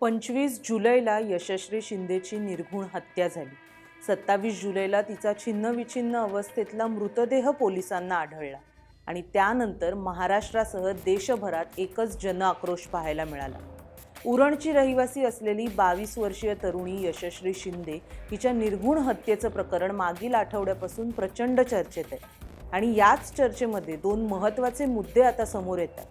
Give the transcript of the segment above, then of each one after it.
पंचवीस जुलैला यशश्री शिंदेची निर्घुण हत्या झाली. सत्तावीस जुलैला तिचा छिन्नविछिन्न अवस्थेतला मृतदेह पोलिसांना आढळला आणि त्यानंतर महाराष्ट्रासह देशभरात एकच जनआक्रोश पाहायला मिळाला. उरणची रहिवासी असलेली बावीस वर्षीय तरुणी यशश्री शिंदे हिच्या निर्घुण हत्येचं प्रकरण मागील आठवड्यापासून प्रचंड चर्चेत आहे. आणि याच चर्चेमध्ये दोन महत्त्वाचे मुद्दे आता समोर येतात.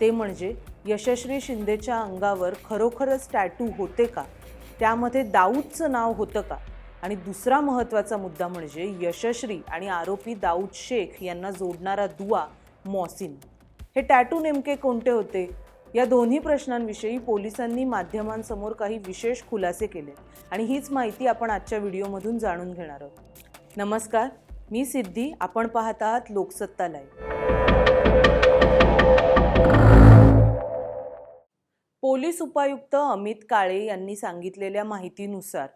ते म्हणजे यशश्री शिंदेच्या अंगावर खरोखरच टॅटू होते का? त्यामध्ये दाऊदचं नाव होतं का? आणि दुसरा महत्त्वाचा मुद्दा म्हणजे यशश्री आणि आरोपी दाऊद शेख यांना जोडणारा दुवा मॉसिन हे टॅटू नेमके कोणते होते? या दोन्ही प्रश्नांविषयी पोलिसांनी माध्यमांसमोर काही विशेष खुलासे केले. आणि हीच माहिती आपण आजच्या व्हिडिओमधून जाणून घेणार आहोत. नमस्कार मी सिद्धी. आपण पाहत आहात लोकसत्ता लाईव्ह पोलीस उपायुक्त अमित काळे यांनी सांगितलेल्या माहितीनुसार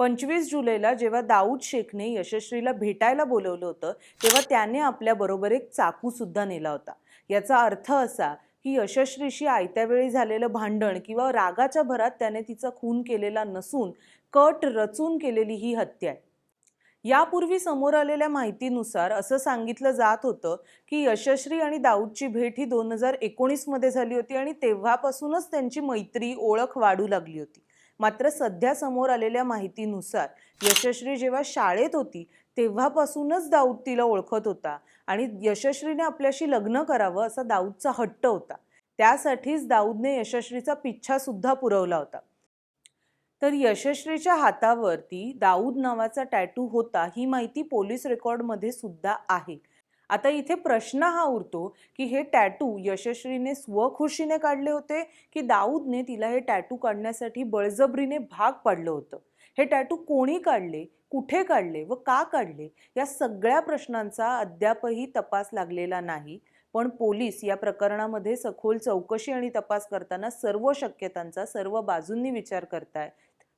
पंचवीस जुलैला जेव्हा दाऊद शेखने यशस्वीला भेटायला बोलवलं होतं तेव्हा त्याने आपल्याबरोबर एक चाकूसुद्धा नेला होता. याचा अर्थ असा की यशस्वीशी आयत्या वेळी झालेलं भांडण किंवा रागाच्या भरात त्याने तिचा खून केलेला नसून कट रचून केलेली ही हत्या आहे. यापूर्वी समोर आलेल्या माहितीनुसार असं सांगितलं जात होतं की यशश्री आणि दाऊदची भेट ही दोन हजार एकोणीसमध्ये झाली होती आणि तेव्हापासूनच त्यांची मैत्री ओळख वाढू लागली होती. मात्र सध्या समोर आलेल्या माहितीनुसार यशश्री जेव्हा शाळेत होती तेव्हापासूनच दाऊद तिला ओळखत होता आणि यशश्रीने आपल्याशी लग्न करावं असा दाऊदचा हट्ट होता. त्यासाठीच दाऊदने यशश्रीचा पिच्छा सुद्धा पुरवला होता. तर यशश्रीच्या हातावरती दाऊद नावाचा टॅटू होता ही माहिती पोलीस रेकॉर्डमध्ये सुद्धा आहे. आता इथे प्रश्न हा उरतो की हे टॅटू यशश्रीने स्वखुशीने काढले होते की दाऊदने तिला हे टॅटू काढण्यासाठी बळजबरीने भाग पाडलं होतं? हे टॅटू कोणी काढले कुठे काढले व का काढले? या सगळ्या प्रश्नांचा अद्यापही तपास लागलेला नाही. पण पोलीस या प्रकरणामध्ये सखोल चौकशी आणि तपास करताना सर्व शक्यतांचा सर्व बाजूंनी विचार करताय.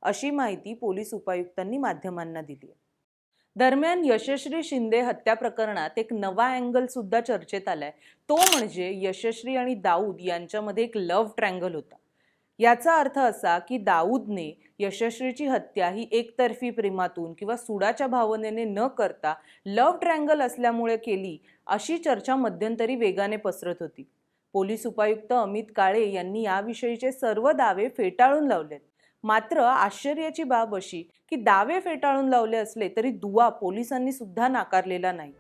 अशी माहिती पोलीस उपायुक्तांनी माध्यमांना दिली आहे. दरम्यान यशश्री शिंदे हत्या प्रकरणात एक नवा अँगल सुद्धा चर्चेत आलाय. तो म्हणजे यशश्री आणि दाऊद यांच्यामध्ये एक लव्ह ट्रँगल होता. याचा अर्थ असा की दाऊदने यशस्वीची हत्या ही एकतर्फी प्रेमातून किंवा सुडाच्या भावनेने न करता लव्ह ट्रँगल असल्यामुळे केली अशी चर्चा मध्यंतरी वेगाने पसरत होती. पोलीस उपायुक्त अमित काळे यांनी याविषयीचे सर्व दावे फेटाळून लावलेत. मात्र आश्चर्याची बाब अशी की दावे फेटाळून लावले असले तरी दुवा पोलिसांनी सुद्धा नाकारलेला नाही.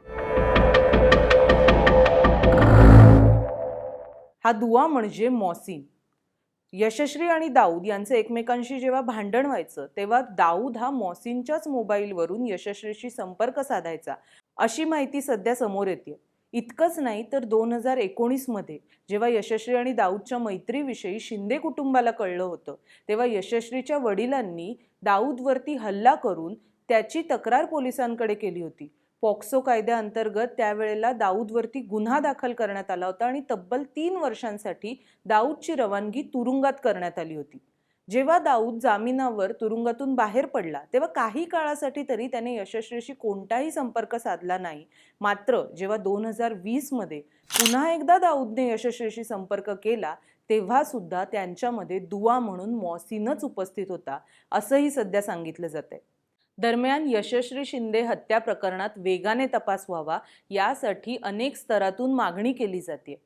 हा दुवा म्हणजे मॉसिन यशश्री आणि दाऊद यांचं एकमेकांशी जेव्हा भांडण व्हायचं तेव्हा दाऊद हा मॉसिनच्याच मोबाईलवरून यशस्वीशी संपर्क साधायचा अशी माहिती सध्या समोर येते इतकंच नाही तर दोन हजार एकोणीसमध्ये जेव्हा यशस्वी आणि दाऊदच्या मैत्रीविषयी शिंदे कुटुंबाला कळलं होतं तेव्हा यशस्वीच्या वडिलांनी दाऊदवरती हल्ला करून त्याची तक्रार पोलिसांकडे केली होती. पॉक्सो कायद्याअंतर्गत त्यावेळेला दाऊदवरती गुन्हा दाखल करण्यात आला होता आणि तब्बल तीन वर्षांसाठी दाऊदची रवानगी तुरुंगात करण्यात आली होती. जेव्हा दाऊद जामिनावर तुरुंगातून बाहेर पडला तेव्हा काही काळासाठी तरी त्याने यशस्वीशी कोणताही संपर्क साधला नाही. मात्र जेव्हा दोन हजार वीसमध्ये पुन्हा एकदा दाऊदने यशस्वीशी संपर्क केला तेव्हा सुद्धा त्यांच्यामध्ये दुवा म्हणून मॉसिनच उपस्थित होता असंही सध्या सांगितलं जातंय. दरम्यान यशस्वी शिंदे हत्या प्रकरणात वेगाने तपास व्हावा यासाठी अनेक स्तरातून मागणी केली जाते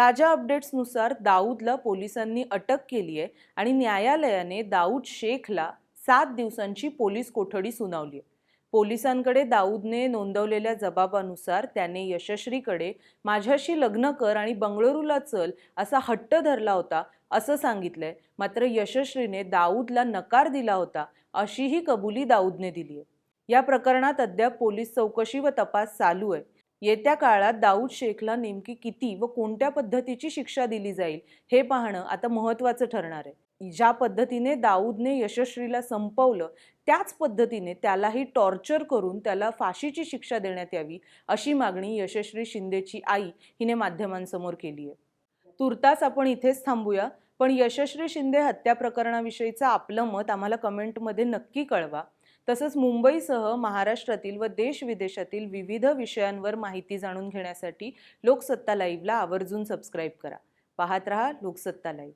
ताज्या अपडेट्सनुसार दाऊदला पोलिसांनी अटक केली आहे आणि न्यायालयाने दाऊद शेखला सात दिवसांची पोलीस कोठडी सुनावली आहे. पोलिसांकडे दाऊदने नोंदवलेल्या जबाबानुसार त्याने यशस्वीकडे माझ्याशी लग्न कर आणि बंगळुरूला चल असा हट्ट धरला होता असं सांगितलंय. मात्र यशस्वीने दाऊदला नकार दिला होता अशीही कबुली दाऊदने दिली आहे. या प्रकरणात अद्याप पोलीस चौकशी व तपास चालू आहे. येत्या काळात दाऊद शेखला नेमकी किती व कोणत्या पद्धतीची शिक्षा दिली जाईल हे पाहणं आता महत्त्वाचं ठरणार आहे. ज्या पद्धतीने दाऊदने यशस्वीला संपवलं त्याच पद्धतीने त्यालाही टॉर्चर करून त्याला फाशीची शिक्षा देण्यात यावी अशी मागणी यशस्वी शिंदेची आई हिने माध्यमांसमोर केली आहे. तुर्तास आपण इथेच थांबूया पण यशस्वी शिंदे हत्या प्रकरणाविषयीचं आपलं मत आम्हाला कमेंटमध्ये नक्की कळवा. तसंच मुंबईसह महाराष्ट्रातील व देश विदेशातील विविध विषयांवर माहिती जाणून घेण्यासाठी लोकसत्ता लाईव्हला आवर्जून सबस्क्राईब करा. पाहत रहा लोकसत्ता लाईव्ह.